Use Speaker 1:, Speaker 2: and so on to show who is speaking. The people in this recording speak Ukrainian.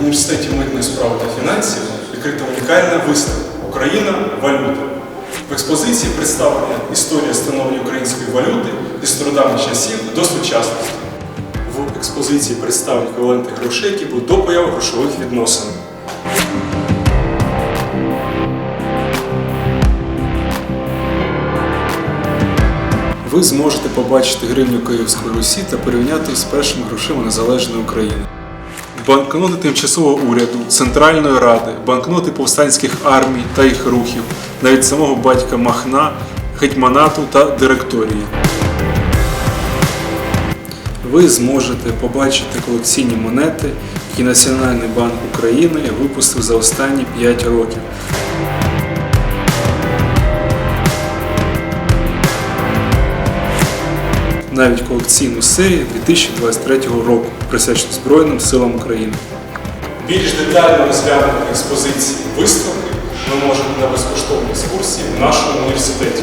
Speaker 1: університеті митної справи та фінансів відкрита унікальна виставка Україна валюта. В експозиції представлена історія становлення української валюти зі стародавніх часів до сучасності. В експозиції представлені еквіваленти грошей, які будуть до появи грошових відносин. Ви зможете побачити гривню Київської Русі та порівняти з першими грошима Незалежної України. Банкноти тимчасового уряду, Центральної Ради, банкноти повстанських армій та їх рухів, навіть самого батька Махна, гетьманату та директорії. Ви зможете побачити колекційні монети, які Національний банк України випустив за останні 5 років. Навіть колекційну серію 2023 року, присвячену Збройним силам України. Більш детально розглянути експозиції виставки ми можемо на безкоштовній екскурсії в нашому університеті.